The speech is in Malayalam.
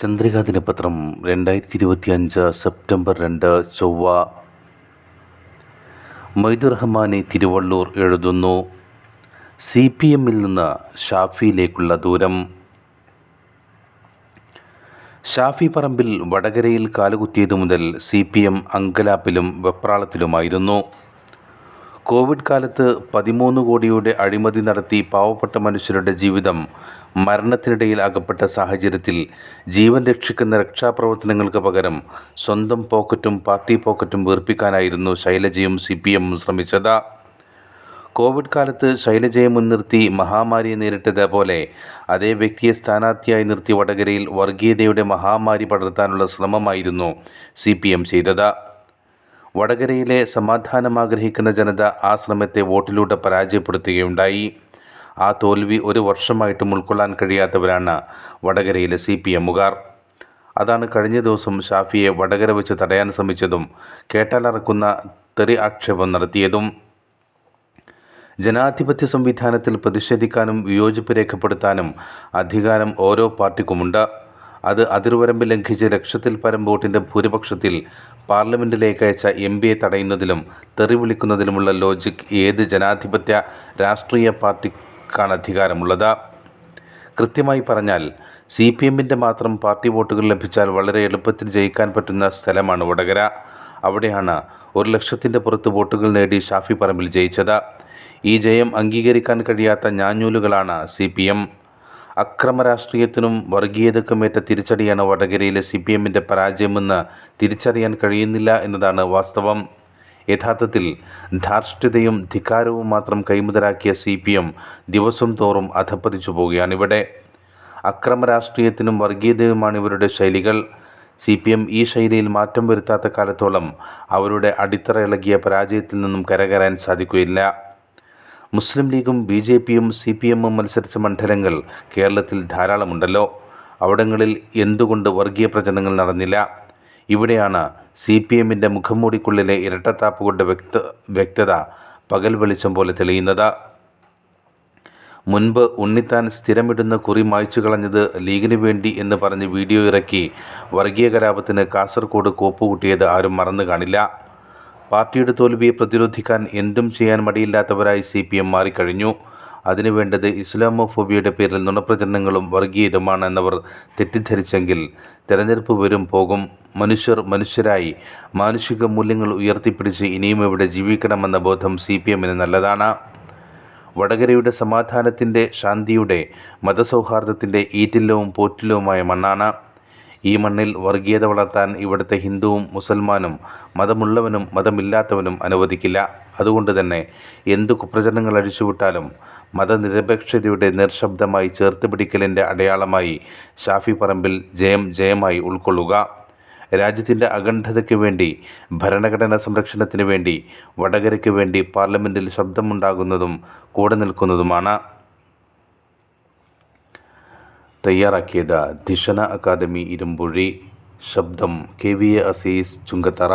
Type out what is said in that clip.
ചന്ദ്രികാ ദിനപത്രം രണ്ടായിരത്തി ഇരുപത്തി അഞ്ച് സെപ്റ്റംബർ രണ്ട് ചൊവ്വ. മൈദുറഹ്മാനെ റഹ്മാനെ തിരുവള്ളൂർ എഴുതുന്നു. സി പി എമ്മിൽ നിന്ന് ഷാഫിയിലേക്കുള്ള ദൂരം. ഷാഫി പറമ്പിൽ വടകരയിൽ കാലുകുത്തിയതു മുതൽ സി പി എം അങ്കലാപ്പിലും വെപ്രാളത്തിലുമായിരുന്നു. കോവിഡ് കാലത്ത് പതിമൂന്ന് കോടിയുടെ അഴിമതി നടത്തി പാവപ്പെട്ട മനുഷ്യരുടെ ജീവിതം മരണത്തിനിടയിൽ അകപ്പെട്ട സാഹചര്യത്തിൽ ജീവൻ രക്ഷിക്കുന്ന രക്ഷാപ്രവർത്തനങ്ങൾക്ക് പകരം സ്വന്തം പോക്കറ്റും പാർട്ടി പോക്കറ്റും വീർപ്പിക്കാനായിരുന്നു ശൈലജയും സി പി എമ്മും ശ്രമിച്ചത്. കോവിഡ് കാലത്ത് ശൈലജയെ മുൻനിർത്തി മഹാമാരിയെ നേരിട്ടതേപോലെ അതേ വ്യക്തിയെ സ്ഥാനാർത്ഥിയായി നിർത്തി വടകരയിൽ വർഗീയതയുടെ മഹാമാരി പടർത്താനുള്ള ശ്രമമായിരുന്നു സി ചെയ്തത്. വടകരയിലെ സമാധാനം ആഗ്രഹിക്കുന്ന ജനത ആ ശ്രമത്തെ വോട്ടിലൂടെ പരാജയപ്പെടുത്തുകയുണ്ടായി. ആ തോൽവി ഒരു വർഷമായിട്ടും ഉൾക്കൊള്ളാൻ കഴിയാത്തവരാണ് വടകരയിലെ സി പി എമ്മുകാർ. അതാണ് കഴിഞ്ഞ ദിവസം ഷാഫിയെ വടകര വെച്ച് തടയാൻ ശ്രമിച്ചതും കേട്ടാലറക്കുന്ന തെറി ആക്ഷേപം നടത്തിയതും. ജനാധിപത്യ സംവിധാനത്തിൽ പ്രതിഷേധിക്കാനും വിയോജിപ്പ് രേഖപ്പെടുത്താനും അധികാരം ഓരോ പാർട്ടിക്കുമുണ്ട്. അത് അതിർവരമ്പ് ലംഘിച്ച് ലക്ഷത്തിൽ പരം വോട്ടിന്റെ ഭൂരിപക്ഷത്തിൽ പാർലമെന്റിലേക്ക് അയച്ച എം പിയെ തടയുന്നതിലും തെറി വിളിക്കുന്നതിലുമുള്ള ലോജിക് ഏത് ജനാധിപത്യ രാഷ്ട്രീയ പാർട്ടിക്കാണ് അധികാരമുള്ളത്? കൃത്യമായി പറഞ്ഞാൽ സി പി എമ്മിന്റെ മാത്രം പാർട്ടി വോട്ടുകൾ ലഭിച്ചാൽ വളരെ എളുപ്പത്തിൽ ജയിക്കാൻ പറ്റുന്ന സ്ഥലമാണ് വടകര. അവിടെയാണ് ഒരു ലക്ഷത്തിന്റെ പുറത്ത് വോട്ടുകൾ നേടി ഷാഫി പറമ്പിൽ ജയിച്ചത്. ഈ ജയം അംഗീകരിക്കാൻ കഴിയാത്ത ഞാഞ്ഞൂലുകളാണ് സി പി എം. അക്രമ രാഷ്ട്രീയത്തിനും വർഗീയതക്കുമേറ്റ തിരിച്ചടിയാണ് വടകരയിലെ സി പി എമ്മിന്റെ പരാജയമെന്ന് തിരിച്ചറിയാൻ കഴിയുന്നില്ല എന്നതാണ് വാസ്തവം. യഥാർത്ഥത്തിൽ ധാർഷ്ട്യതയും ധിക്കാരവും മാത്രം കൈമുതലാക്കിയ സി പി എം ദിവസം തോറും അധപ്പതിച്ചു പോവുകയാണിവിടെ അക്രമ രാഷ്ട്രീയത്തിനും വർഗീയതയുമാണ് ഇവരുടെ ശൈലികൾ. സി പി എം ഈ ശൈലിയിൽ മാറ്റം വരുത്താത്ത കാലത്തോളം അവരുടെ അടിത്തറ ഇളകിയ പരാജയത്തിൽ നിന്നും കരകയറാൻ സാധിക്കുകയില്ല. മുസ്ലിം ലീഗും ബി ജെ പിയും സി പി എമ്മും മത്സരിച്ച മണ്ഡലങ്ങൾ കേരളത്തിൽ ധാരാളമുണ്ടല്ലോ. അവിടങ്ങളിൽ എന്തുകൊണ്ട് വർഗീയ പ്രചരണങ്ങൾ നടന്നില്ല? ഇവിടെയാണ് സി പി എമ്മിന്റെ മുഖംമൂടിക്കുള്ളിലെ ഇരട്ടത്താപ്പുകളുടെ വ്യക്ത വ്യക്തത പകൽ വെളിച്ചം പോലെ തെളിയുന്നത്. മുൻപ് ഉണ്ണിത്താൻ സ്ഥിരമിടുന്ന കുറി മായ്ച്ചു കളഞ്ഞത് ലീഗിന് വേണ്ടി എന്ന് പറഞ്ഞ് വീഡിയോ ഇറക്കി വർഗീയ കലാപത്തിന് കാസർഗോഡ് കോപ്പുകൂട്ടിയത് ആരും മറന്നു കാണില്ല. പാർട്ടിയുടെ തോൽവിയെ പ്രതിരോധിക്കാൻ എന്തും ചെയ്യാൻ മടിയില്ലാത്തവരായി സി പി എം മാറിക്കഴിഞ്ഞു. അതിനു വേണ്ടത് ഇസ്ലാമോഫോബിയയുടെ പേരിൽ നുണപ്രചരണങ്ങളും വർഗീയതുമാണ് എന്നവർ തെറ്റിദ്ധരിച്ചെങ്കിൽ തെരഞ്ഞെടുപ്പ് വരും പോകും. മനുഷ്യർ മനുഷ്യരായി. മാനുഷിക മൂല്യങ്ങൾ ഉയർത്തിപ്പിടിച്ച് ഇനിയും ഇവിടെ ജീവിക്കണമെന്ന ബോധം സി പി എമ്മിന് നല്ലതാണ്. വടകരയുടെ സമാധാനത്തിന്റെ ശാന്തിയുടെ മതസൗഹാർദ്ദത്തിന്റെ ഈറ്റില്ലവും പോറ്റില്ലവുമായ മണ്ണാണ്. ഈ മണ്ണിൽ വർഗീയത വളർത്താൻ ഇവിടുത്തെ ഹിന്ദുവും മുസൽമാനും മതമുള്ളവനും മതമില്ലാത്തവനും അനുവദിക്കില്ല. അതുകൊണ്ട് തന്നെ എന്തു കുപ്രചരണങ്ങൾ അഴിച്ചുവിട്ടാലും മതനിരപേക്ഷതയുടെ നിർശബ്ദമായി ചേർത്ത് പിടിക്കലിന്റെ അടയാളമായി ഷാഫി പറമ്പിൽ ജയം ജയമായി ഉൾക്കൊള്ളുക. രാജ്യത്തിന്റെ അഖണ്ഡതയ്ക്ക് വേണ്ടി ഭരണഘടനാ സംരക്ഷണത്തിന് വേണ്ടി വടകരയ്ക്ക് വേണ്ടി പാർലമെന്റിൽ ശബ്ദമുണ്ടാകുന്നതും കൂടെ നിൽക്കുന്നതുമാണ്. തയ്യാറാക്കിയത് ധിഷണ അക്കാദമി ഇരുമ്പുഴി ശബ്ദം K V A Azeez Chungathara.